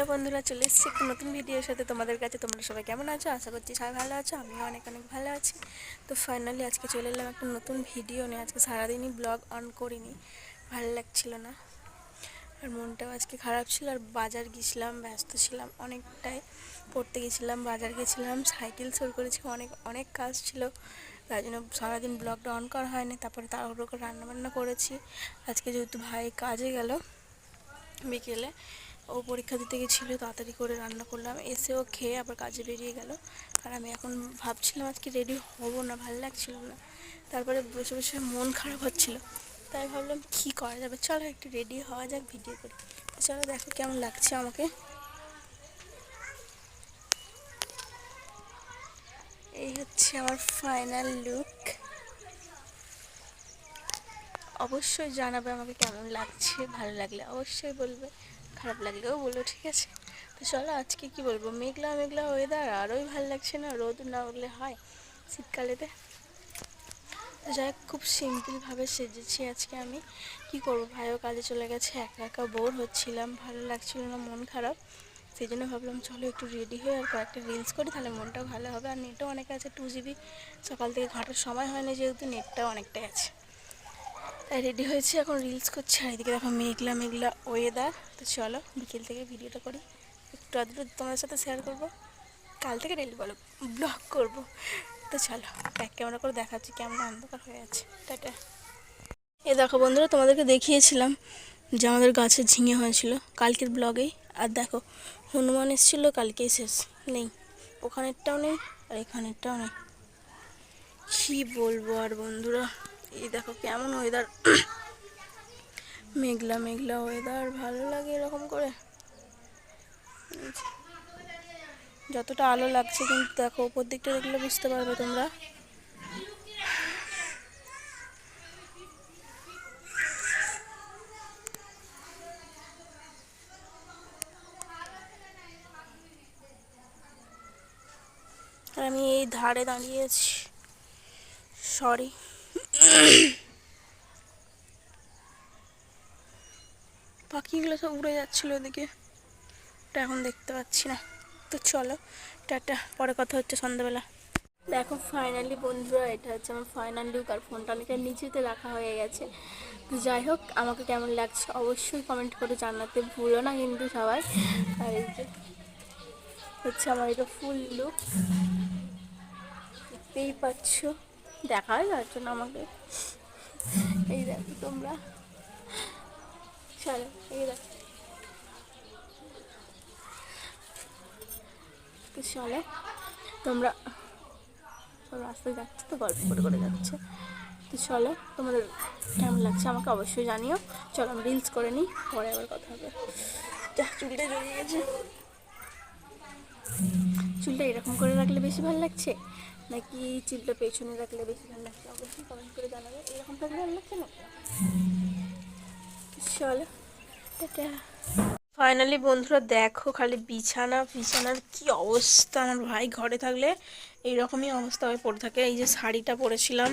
Hello বন্ধুরা, চলে এসেছি একটা নতুন ভিডিওর সাথে। তোমাদের কাছে তোমরা সবাই কেমন আছো? আশা করছি সবাই ভালো আছো, আমিও অনেক অনেক ভালো আছি। তো ফাইনালি আজকে চলে এলাম একটা নতুন ভিডিও নিয়ে। আজকে সারাদিনই ব্লগ অন করিনি, ভালো লাগছিল না। আর মনটাও আজকে খারাপ ছিল, আর বাজার গেছিলাম, ব্যস্ত ছিলাম অনেকটাই। পড়তে গেছিলাম, বাজার গেছিলাম, সাইকেল সর করেছি, অনেক অনেক কাজ ছিল। তাই জন্য সারাদিন ব্লগটা অন করা হয়নি, তারপরে তাড়াহুড়ো করে রান্নাবান্না করেছি। আজকে যেহেতু ভাই কাজে গেল, বিকেলে। ও পরীক্ষা দিতে গেছিল, তাড়াতাড়ি করে রান্না করলাম, এসেও খেয়ে আবার কাজে বেরিয়ে গেল। আর আমি এখন ভাবছিলাম আজকে রেডি হব না, ভালো লাগছিল না। তারপরে বসে বসে মন খারাপ হচ্ছিল। তাই ভাবলাম কী করা যাবে? চলো একটু রেডি হওয়া যাক ভিডিও করি। চলো দেখো কেমন লাগছে আমাকে। এই হচ্ছে আমার ফাইনাল লুক অবশ্যই জানাবে আমাকে কেমন লাগছে, ভালো লাগলে অবশ্যই বলবে। খারাপ লাগলেও বলব ঠিক আছে। তো চলো আজকে কি বলব? মেঘলা মেঘলা ওয়েদার আরোই ভালো লাগছে না, রোদ না উঠলে হয় শীতকালেতে? তো যাই খুব সিম্পলভাবে সেজেছি আজকে আমি। কি করব ভাইও কাজে চলে গেছে, একা একা বোর হচ্ছিলাম, ভালো লাগছিল না, মন খারাপ। সেই জন্য ভাবলাম, চলো একটু রেডি হয়ে আর কয়েকটা রিলস করি, তাহলে মনটাও ভালো হবে। আর নেটও অনেক আছে টু জিবি সকাল থেকে ঘাটার সময় হয় না যেহেতু নেটটাও অনেকটাই আছে। রেডি হয়েছি, এখন রিলস করছি। আর এদিকে দেখো মেঘলা মেঘলা ওয়েদার তো চলো বিকেল থেকে ভিডিওটা করি। একটু আধটু তোমাদের সাথে শেয়ার করব। কাল থেকে ডেলি বলো ব্লগ করব। তো চলো ব্যাক ক্যামেরা করে দেখাচ্ছি কেমন অন্ধকার হয়ে আছে। টাটা। এ দেখো বন্ধুরা, তোমাদেরকে দেখিয়েছিলাম যে আমাদের গাছে ঝিঙে হয়েছিল কালকের ব্লগেই আর দেখো, হনুমান এসেছিল, কালকেই শেষ। নেই, ওখানেরটাও নেই আর এখানেরটাও নেই। কী বলব আর বন্ধুরা? এই দেখো কেমন ওয়েদার মেঘলা মেঘলা ওয়েদার ভালো লাগে এরকম করে। যতটা আলো লাগছে কিন্তু দেখো, উপর দিকটা দেখলে বুঝতে পারবে তোমরা। আমি এই ধারে দাঁড়িয়েছি সরি পাখিগুলো সব উড়ে যাচ্ছিল ওদিকে। ওটা এখন দেখতে পাচ্ছি না। তো চলো, টাটা। পরে কথা হচ্ছে সন্ধ্যাবেলা। দেখো ফাইনালি বন্ধুরা, এটা হচ্ছে আমার ফাইনাল লুক আর ফোনটা অনেকটা নিচেতে রাখা হয়ে গেছে। তো যাই হোক, আমাকে কেমন লাগছে অবশ্যই কমেন্ট করে জানাতে ভুলো না কিন্তু সবাই। আর এই যে, হচ্ছে আমার এটা ফুল লুক দেখতেই পাচ্ছ। দেখা যাচ্ছে না আমাকে। এই দেখো তোমরা। চলো, এই দেখো। চলো, তোমরা সব রাস্তায় যাচ্ছে তো, গল্প করে করে যাচ্ছে। তো চলো, তোমাদের কেমন লাগছে আমাকে অবশ্যই জানিও। চলো, আমি রিলস করে নিই, পরে আবার কথা হবে। যা, চুলটা জড়িয়ে গেছে। চুলটা এরকম করে রাখলে বেশি ভালো লাগছে? নাকি চুলটা পেছনে রাখলে বেশি ভালো লাগছে? অবশ্যই কমেন্ট করে জানাবে। এরকম থাকলে ভালো লাগছে না? চলো, টাটা। ফাইনালি বন্ধুরা, দেখো খালি বিছানা, বিছানার কি অবস্থা? আমার ভাই ঘরে থাকলে এইরকমই অবস্থা হয়ে পড়ে থাকে। এই যে শাড়িটা পরেছিলাম,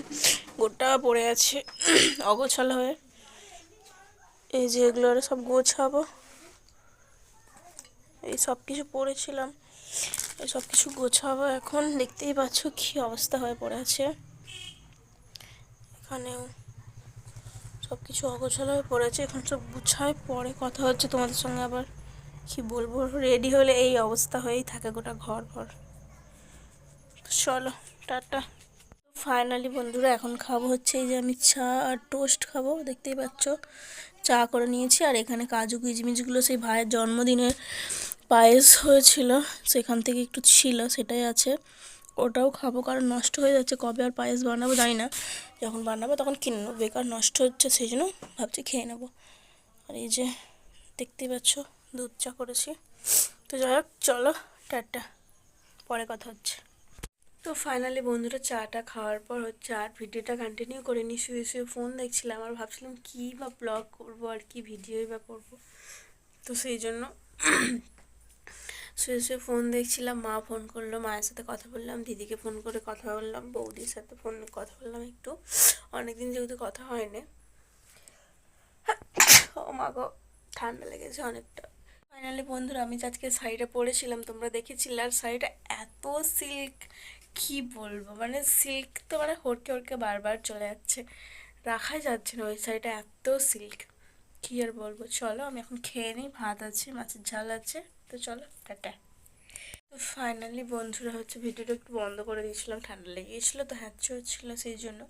গোটা পড়ে আছে, অগোছালো হয়ে। এই যে এগুলো আরও সব গোছাবো। এই সব কিছু পরেছিলাম। সব কিছু গোছাবো এখন। দেখতেই পাচ্ছ কি অবস্থা হয়ে পড়ে আছে। এখানেও সব কিছু অগোছালো হয়ে পড়েছে। এখন সব গুছায় পরে কথা হচ্ছে তোমাদের সঙ্গে আবার কি বলব। রেডি হলে এই অবস্থা হয়েই থাকে গোটা ঘর ঘর চলো, টাটা। ফাইনালি বন্ধুরা, এখন খাব হচ্ছে এই যে আমি চা আর টোস্ট খাব। দেখতেই পাচ্ছ, চা করে নিয়েছি। আর এখানে কাজু কিচমিচগুলো সেই ভাইয়ের জন্মদিনের পায়েস হয়েছিল, সেখান থেকে একটু ছিল, সেটাই আছে। ওটাও খাব, কারণ নষ্ট হয়ে যাচ্ছে। কবে আর পায়েস বানাবো জানি না। যখন বানাবো তখন কিনে নেব বেকার নষ্ট হচ্ছে সেই জন্য ভাবছি খেয়ে নেব। আর এই যে দেখতেই পাচ্ছ, দুধ চা করেছি। তো যাই হোক, চলো, টাটা। পরে কথা হচ্ছে। তো ফাইনালি বন্ধুরা চাটা খাওয়ার পর হচ্ছে আর ভিডিওটা কন্টিনিউ করে নি শুয়ে শুয়ে ফোন দেখছিলাম আর ভাবছিলাম কী বা ব্লগ করব আর কি ভিডিওই বা করব। তো সেই জন্য শুয়ে শুয়ে ফোন দেখছিলাম, মা ফোন করল, মায়ের সাথে কথা বললাম, দিদিকে ফোন করে কথা বললাম, বৌদির সাথে ফোন কথা বললাম একটু। অনেকদিন যেহেতু কথা হয়নি। ও মা গো, ঠান্ডা লেগেছে অনেকটা। ফাইনালি বন্ধুরা, আমি আজকে শাড়িটা পরেছিলাম, তোমরা দেখেছিলে, আর শাড়িটা এত সিল্ক কি বলব? মানে সিল্ক তো মানে হটকে হটকে বারবার চলে যাচ্ছে। রাখাই যাচ্ছে না, ওই শাড়িটা এত সিল্ক কী আর বলব? চলো, আমি এখন খেয়ে নিই, ভাত আছে, মাছের ঝাল আছে। তো চলো, টাটা। তো ফাইনালি বন্ধুরা হচ্ছে ভিডিওটা একটু বন্ধ করে দিয়েছিলাম, ঠান্ডা লেগে গেছিল তো হ্যাচ্ছ হচ্ছিল সেই জন্য।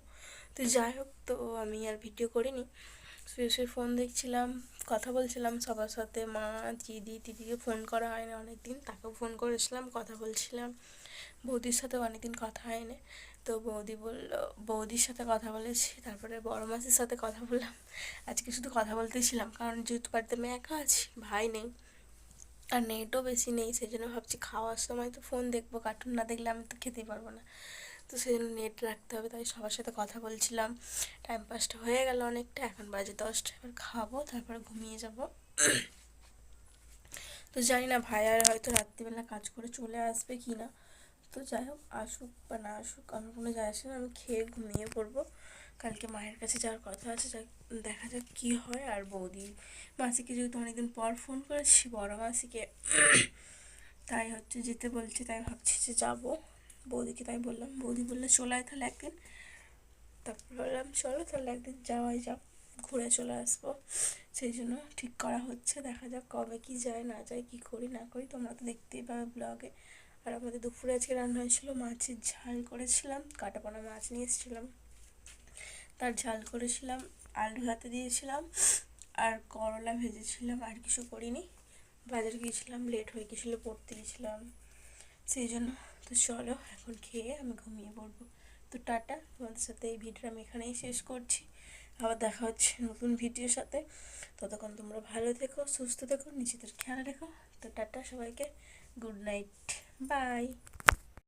তো যাই হোক, তো আমি আর ভিডিও করিনি। শুয়ে ফোন দেখছিলাম, কথা বলছিলাম সবার সাথে, মা, দিদি দিদিকে ফোন করা হয়নি অনেক দিন তাকেও ফোন করেছিলাম, কথা বলছিলাম। বৌদির সাথে অনেকদিন কথা হয়নি, তো বৌদি বলল, বৌদির সাথে কথা বলেছি, তারপরে বড় মাসির সাথে কথা বললাম। আজকে শুধু কথা বলতেছিলাম কারণ যেহেতু বাড়িতে আমি একা আছি, ভাই নেই আর নেটও বেশি নেই সেই জন্য ভাবছি খাওয়ার সময় তো ফোন দেখব কার্টুন না দেখলে আমি তো খেতেই পারব না। তো সেই জন্য নেট রাখতে হবে, তাই সবার সাথে কথা বলছিলাম। টাইম পাসটা হয়ে গেল অনেকটা, এখন বাজে দশটা, এবার খাব, তারপরে ঘুমিয়ে যাব। তো জানি না ভাই আর হয়তো রাত্রিবেলা কাজ করে চলে আসবে কি না তো যাই হোক, আসুক বা না আসুক, আমার কোনো যায় আসে না, আমি খেয়ে ঘুমিয়ে পড়ব। কালকে মায়ের কাছে যাওয়ার কথা আছে দেখা যাক কী হয়। আর বৌদি মাসিকে যেহেতু অনেকদিন পর ফোন করেছি, বড় মাসিকে তাই হচ্ছে যেতে বলছে, তাই ভাবছি যে যাব। বৌদিকে তাই বললাম, বৌদি বললে, চলে আয় তাহলে একদিন। তারপর বললাম, চলো তাহলে একদিন যাওয়াই যাক, ঘুরে চলে আসব। সেই জন্য ঠিক করা হচ্ছে, দেখা যাক কবে কি যায়, না যায়, কি করি, না করি। তোমরা তো দেখতেই পাবে ব্লগে। আর আমাদের দুপুরে আজকে রান্না হয়েছিল মাছের ঝাল করেছিলাম, কাটাপোনা মাছ নিয়ে এসেছিলাম। তার ঝাল করেছিলাম, আলু হাতে দিয়েছিলাম, আর করলা ভেজেছিলাম, আর কিছু করিনি। বাজারে গিয়েছিলাম লেট হয়ে গেছিল পড়তে গেছিলাম সেই জন্য তো চলো, এখন খেয়ে আমি ঘুমিয়ে পড়ব। তো টাটা, তোমাদের সাথে এই ভিডিওটা আমি এখানেই শেষ করছি। আবার দেখা হচ্ছে নতুন ভিডিওর সাথে। ততক্ষণ তোমরা ভালো থেকো, সুস্থ থেকো, নিজেদের খেয়াল রেখো। তো টাটা সবাইকে গুড নাইট বাই